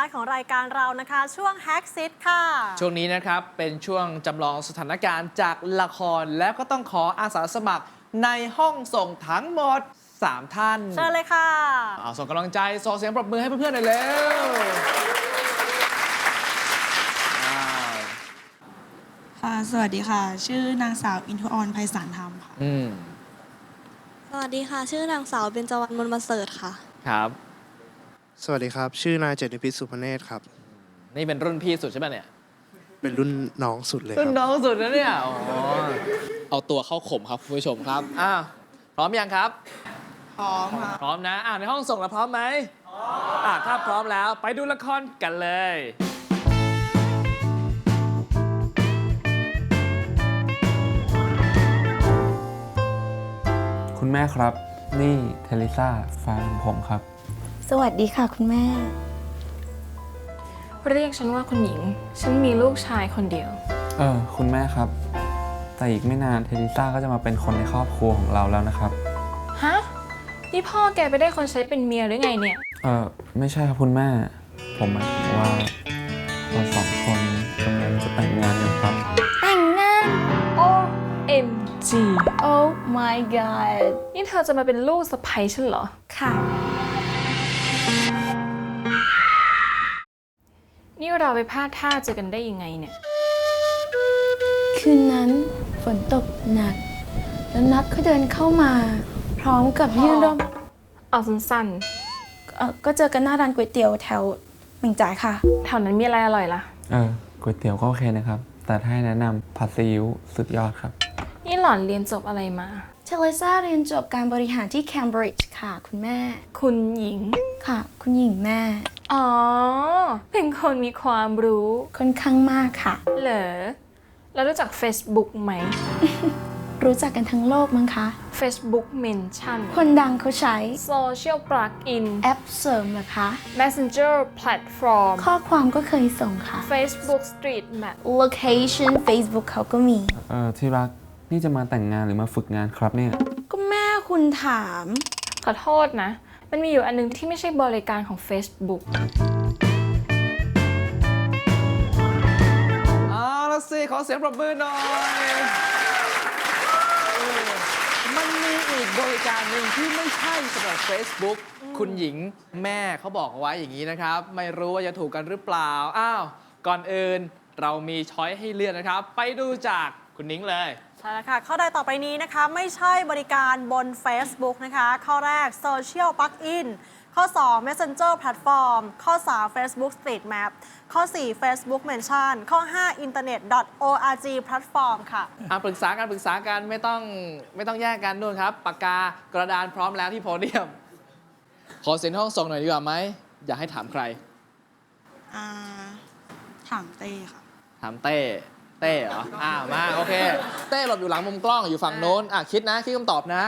ท้ายของรายการเรานะคะ ช่วง Hack Sit ค่ะ ช่วงนี้นะครับเป็นช่วงจำลองสถานการณ์จากละครแล้วก็ต้องขออาสาสมัครในห้องส่งทั้งหมด 3 ท่านเชิญเลยค่ะ เอาส่งกำลังใจส่งเสียงปรบมือให้เพื่อนๆหน่อยเร็วอ้าวค่ะ สวัสดีค่ะ ชื่อนางสาวอินทุออนไพศาลธรรมค่ะ อืมสวัสดีค่ะ ชื่อนางสาวเบญจวรรณมนต์ประเสริฐค่ะ ครับ สวัสดีครับ ชื่อนายเจตนิพิษสุพเนศครับ นี่เป็นรุ่นพี่สุดใช่ไหมเนี่ย เป็นรุ่นน้องสุดเลยครุ่นรับน้องสุดนะเนี่ยอ๋อเอาตัวเข้าข่มครับคุณผู้ชมครับ อ้าวพร้อมยังครับ พร้อมค่ะพร้อมนะอ่าในห้องส่งเราพร้อมไหมพร้อมอ่าถ้าพร้อมแล้วไปดูละครกันเลย คุณแม่ครับ นี่เทลิซ่าแฟนผมครับ สวัสดีค่ะคุณแม่ เรียกฉันว่าคุณหญิง ฉันมีลูกชายคนเดียว เออ คุณแม่ครับ แต่อีกไม่นานเทลิซ่าก็จะมาเป็นคนในครอบครัวของเราแล้วนะครับ ฮะ นี่พ่อแกไปได้คนใช้เป็นเมียหรือไงเนี่ย เออไม่ใช่ครับคุณแม่ ผมหมายถึงว่าเราสองคนกำลังจะแต่งงานกันครับ แต่งงาน OMG Oh my god นี่เธอจะมาเป็นลูกสะใภ้ฉันเหรอ ค่ะ นี่เราไปพลาดท่าเจอกันได้ยังไงเนี่ย คืนนั้นฝนตกหนัก แล้วนัดเขาเดินเข้ามา พร้อมกับยื่นร่มเอาสั้นเอ่อก็เจอกันหน้าร้านก๋วยเตี๋ยวแถวเหม่งจ่ายค่ะ ๆแถวนั้นมีอะไรอร่อยล่ะ เออก๋วยเตี๋ยวก็โอเคนะครับ แต่ถ้าให้แนะนำผัดซีอิ๊วสุดยอดครับ นี่หล่อนเรียนจบอะไรมา เทเลซ่าเรียนจบการบริหารที่เคมบริดจ์ค่ะ คุณแม่ คุณหญิง ค่ะ คุณหญิงแม่ อ๋อ เป็นคนมีความรู้ ค่อนข้างมากค่ะ เหรอ แล้วรู้จัก Facebook ไหม รู้จักกันทั้งโลกมั้งคะ Facebook Mention คนดังเขาใช้ Social Plugin แอปเสริมเหรอคะ Messenger Platform ข้อความก็เคยส่งค่ะ Facebook Street Map location Facebook เขาก็มี เออที่รักนี่จะมาแต่งงานหรือมาฝึกงานครับเนี่ย ก็แม่คุณถาม ขอโทษนะ มันมีอยู่อันนึงที่ไม่ใช่บริการของ Facebook เอาละสิขอเสียงปรบมือหน่อย มันมีอีกบริการหนึ่งที่ไม่ใช่สำหรับ Facebook คุณหญิงแม่เขาบอกเอาไว้อย่างนี้นะครับ ไม่รู้ว่าจะถูกกันหรือเปล่า อ้าว ก่อนอื่นเรามีช้อยให้เลือกนะครับ ไปดูจากคุณนิ้งเลย ใช่แล้วค่ะ ข้อใดต่อไปนี้นะคะ ไม่ใช่บริการบน Facebook นะคะ ข้อแรก Social Plugin ข้อ 2 Messenger Platform ข้อ 3 Facebook Street Map ข้อ 4 Facebook Mention ข้อ 5 internet.org platform ค่ะ อะปรึกษากันปรึกษากันไม่ต้องไม่ต้องแยกกันนู่นครับปากกากระดานพร้อมแล้วที่โพเดียม ขอเสียงห้องส่งหน่อยดีกว่าไหมอยากให้ถามใคร อ่าถามเต้ค่ะ ถามเต้ เต้เหรออ้าวมาโอเค เต้หลบอยู่หลังมุมกล้องอยู่ฝั่งโน้นอะคิดนะคิดคำตอบนะ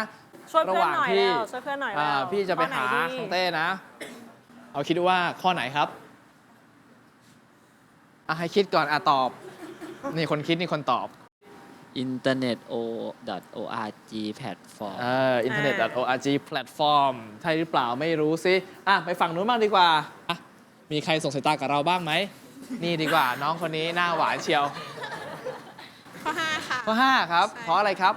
ช่วยเพื่อนหน่อยระหว่างที่ แล้วช่วยเพื่อนหน่อยอ่าแล้วพี่จะไปข้อหาไนดีของเต้นะ เอาคิดว่าข้อไหนครับอะให้คิดก่อนอะตอบ นี่คนคิดนี่คนตอบ internet o org แพลตฟอร์ม เออ internet.org platform ใช่หรือเปล่าไม่รู้สิอะไปฝั่งนู้นบ้างดีกว่าอะมีใครส่งสายตากับเราบ้างไหม นี่ดีกว่าน้องคนนี้หน้าหวานเชียว ข้อ5ค่ะ ข้อ5ครับเพราะอะไรครับ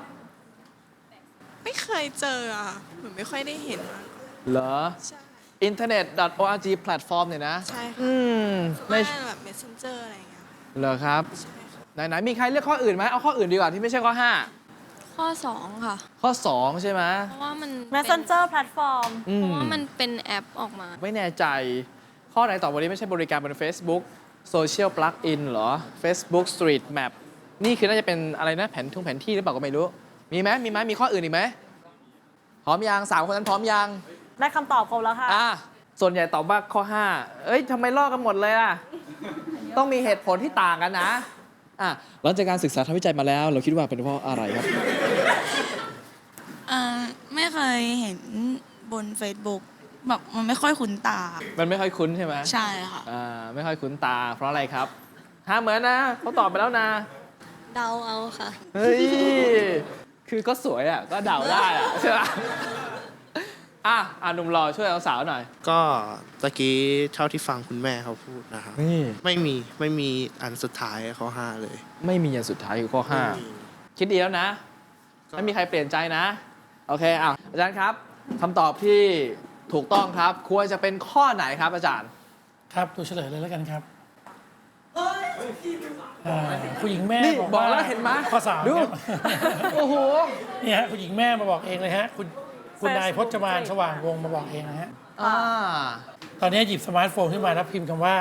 ไม่เคยเจออะเหมือนไม่ค่อยได้เห็นมากเหรอ ใช่ internet.org platform เนี่ยนะ ใช่ค่ะอืมไม่ว่าแบบ messenger อะไรอย่างเงี้ยเหรอครับ ใช่ค่ะไหนๆมีใครเลือกข้ออื่นไหมเอาข้ออื่นดีกว่าที่ไม่ใช่ข้อ ข้อ 2 ค่ะ 5 ข้อ 2 ใช่ไหมเพราะว่ามันเป็น Messenger Platform อืเพมราะว่ามันเป็นแอปออกมา ไม่แน่ใจ ข้อไหนต่อวันนี้ไม่ใช่บริการบน Facebook Social Plugin เหรอ Facebook Street Map นี่คือน่าจะเป็นอะไรนะแผนทุ่งแผนที่หรือเปล่าก็ไม่รู้ มีไหมมีไหมมีข้ออื่นอีกไหมพร้อมยังสามคนนั้นพร้อมยังได้คำตอบครบแล้วค่ะ อะส่วนใหญ่ตอบว่าข้อ 5 เอ้ยทำไมลอกกันหมดเลยอะ ต้องมีเหตุผลที่ต่างกันนะอะหลังจากการศึกษาทางวิจัยมาแล้ว เราคิดว่าเป็นเพราะอะไรครับอ่าไม่เคยเห็นบน Facebook แบบมันไม่ค่อยคุ้นตา มันไม่ค่อยคุ้นใช่ไหมใช่ค่ะ อ่าไม่ค่อยคุ้นตา เพราะอะไรครับห้าเหมือนนะเขาตอบไปแล้วนะ เดาเอาค่ะ เฮ้ย คือก็สวยอะ ก็เดาได้อะใช่ไหมอะอะหนุ่มหล่อช่วยสาวๆหน่อย ก็ตะกี้เท่าที่ฟังคุณแม่เขาพูดนะครับ นี่ ไม่มีไม่มีอันสุดท้ายข้อห้าเลย ไม่มีอย่างสุดท้ายคือข้อไม่มี5คิดดีแล้วนะไม่มีใครเปลี่ยนใจนะ โอเคอะอาจารย์ครับคำตอบที่ถูกต้องครับ ควรจะเป็นข้อไหนครับอาจารย์ ครับตัวเฉลยเลยแล้วกันครับอ่า ผู้หญิงแม่นี่บอกบอกว่าแล้วเห็นไหมข้อสามดู ครับโอ้โหเนี่ยฮะคุณหญิงแม่มาบอกเองเลยฮะ คุณคุณนายพจมานสว่างวงศ์มาบอกเองนะฮะ อ่า ตอนนี้หยิบสมาร์ทโฟนขึ้นมาแล้วพิมพ์คำว่า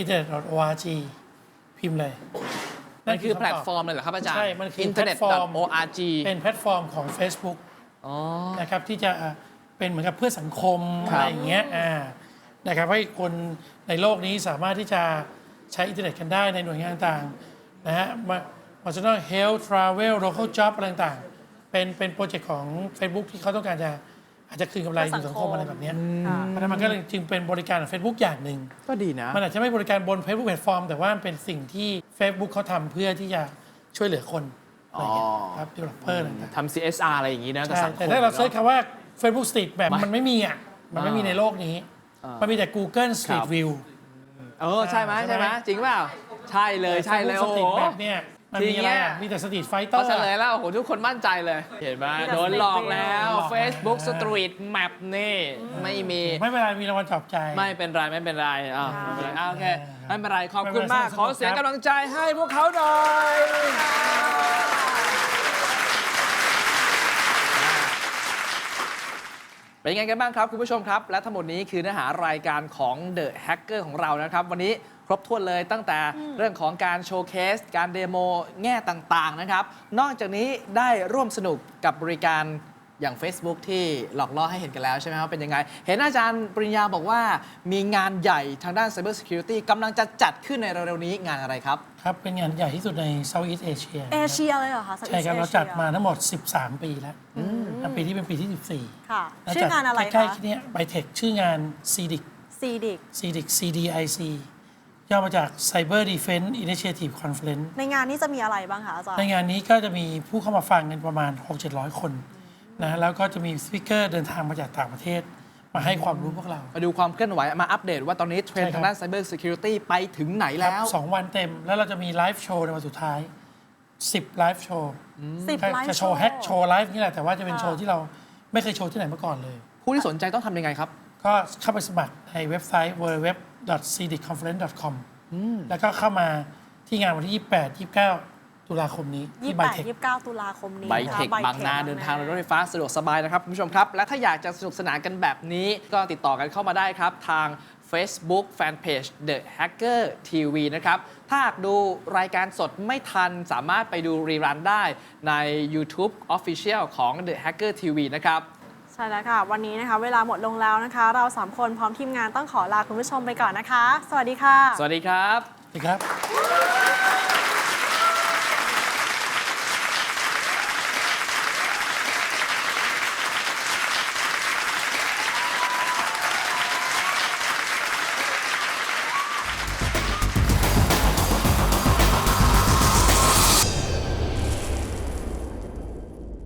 internet.org พิมพ์เลยมันคือำตบแพลตฟอร์มเลยเหรอครับอาจารย์ ใช่ มันคือ internet แพลตฟอร์ม org เป็นแพลตฟอร์มของ Facebook อ๋อ นะครับที่จะเป็นเหมือนกับเพื่อสังคม ครับอะไรอย่างเงี้ยอ่านะครับให้คนในโลกนี้สามารถที่จะ ใช้อินเทอร์เน็ตกันได้ในหน่วยงานต่างๆนะฮะมามาจะต้อง health travel local job อะไรต่างๆ เป็นเป็นโปรเจกต์ของ Facebook ที่เขาต้องการจะอาจจะคืนกำไรเพื่อสัสู่งสังคคมมอะไรแบบเนี้ยค่ะเพราะฉะนั้นมันก็เลยจึงเป็นบริการของ Facebook อย่างหนึ่ง ก็ดีนะ มันอาจจะไม่บริการบน Facebook แพลตฟอร์มแต่ว่ามันเป็นสิ่งที่ Facebook เขาทำเพื่อที่จะช่วยเหลือคนอะไรอย่างเงี้ยอ๋อครับ developer อะไรต่างๆทำ CSR อะไรอย่างนี้นะกับใช่สังคม แต่ถ้าเราเซิร์ชนะคำว่า Facebook Street แบบไม่มันไม่มีอะ มันไม่มีในโลกนี้อ่ามัมันมีแต่ Google Street ครับ View เออใช่ไหมใช่ใช่ไหไหมมจริงเปล่าใช่เลยใช่เลย Facebook โอ้โห Street แบบเนี่ยมันมีอะไรอะทีเนี้ยมีแต่ Street พอ Fighter เฉลยแล้วโอ้โหทุกคนมั่นใจเลย เห็นไหมมีแต่โดนหลอกแล้วหลอกแล้ว Facebook Street Map นี่ไม่มี ไม่เป็นไรมีรางวัลปลอบใจ ไม่เป็นไร ไม่เป็นไรอ่าไม่เป็นไรอ่าโอเค ไม่เป็นไร ขอบคุณไม่เป็นไรมากสนุกขอเสียงครับกำลังใจให้พวกเขาหน่อย เป็นยังไงกันบ้างครับ คุณผู้ชมครับ และทั้งหมดนี้คือเนื้อหารายการของ The Hacker ของเรานะครับ วันนี้ครบถ้วนเลยตั้งแต่เรื่องของการโชว์เคส การเดโมแง่ต่างๆนะครับ นอกจากนี้ได้ร่วมสนุกกับบริการ อย่าง Facebook ที่หลอกล่อให้เห็นกันแล้วใช่ไหมว่าเป็นยังไง เห็นอาจารย์ปริญญาบอกว่ามีงานใหญ่ทางด้าน Cyber Security กำลังจะจัดขึ้นในเร็วๆนี้งานอะไรครับ ครับ เป็นงานใหญ่ที่สุดใน Southeast Asia เอเชียเลยเหรอคะใช่ครับ Southeast เราจัด Asia มาทั้งหมด 13 ปีแล้วและปีที่เป็นปีที่ 14ค่ะ แล้วชื่องานอะไรใกล้คะๆที่เนี้ไบเทคชื่องาน CDIC CDIC CDIC CDIC ย่อมาจาก Cyber Defense Initiative Conference ในงานนี้จะมีอะไรบ้างคะอาจารย์ ในงานนี้ก็จะมีผู้เข้ามาฟังกันประมาณ 6-700 คน นะแล้วก็จะมีสปิเกอร์เดินทางมาจากต่างประเทศ มาให้ความรู้พวกเรา มาดูความเคลื่อนไหวมาอัปเดตว่าตอนนี้เทรนใช่ด์ครับทางด้าน Cyber Security ไปถึงไหนคแล้รับวสองวันเต็ม แล้วเราจะมีไลฟ์โชว์ในวันสุดท้าย 10ไลฟ์โชว์สิบไลฟ์จะโชว์แฮกโชว์ไลฟ์นี่แหละแต่ว่าจะเป็นโชว์ที่เราไม่เคยโชว์ที่ไหนมาก่อนเลย ผู้ที่สนใจต้องทำยังไงครับ ก็เข้าไปสมัครในเว็บไซต์ www.cdconference.com แล้วก็เข้ามาที่งานวันที่ 28 29 ตุลาคมนี้ยี่ที่สิบไบแปดเทคยี่สิบเก้าตุลาคมนี้ไบนะเทคะคบางนาเดินทางโดยรถไฟฟ้าสะดวกสบายนะครับคุณผู้ชมครับ และถ้าอยากจะสนุกสนานกันแบบนี้ก็ติดต่อกันเข้ามาได้ครับ ทาง Facebook Fanpage The Hacker TV นะครับ ถ้าหากดูรายการสดไม่ทันสามารถไปดูรีรันได้ใน YouTube Official ของ The Hacker TV นะครับ ใช่แล้วค่ะ วันนี้นะคะ เวลาหมดลงแล้วนะคะ เราสามคนพร้อมทีมงานต้องขอลาคุณผู้ชมไปก่อนนะคะ สวัสดีค่ะ สวัสดีครับ นะครับ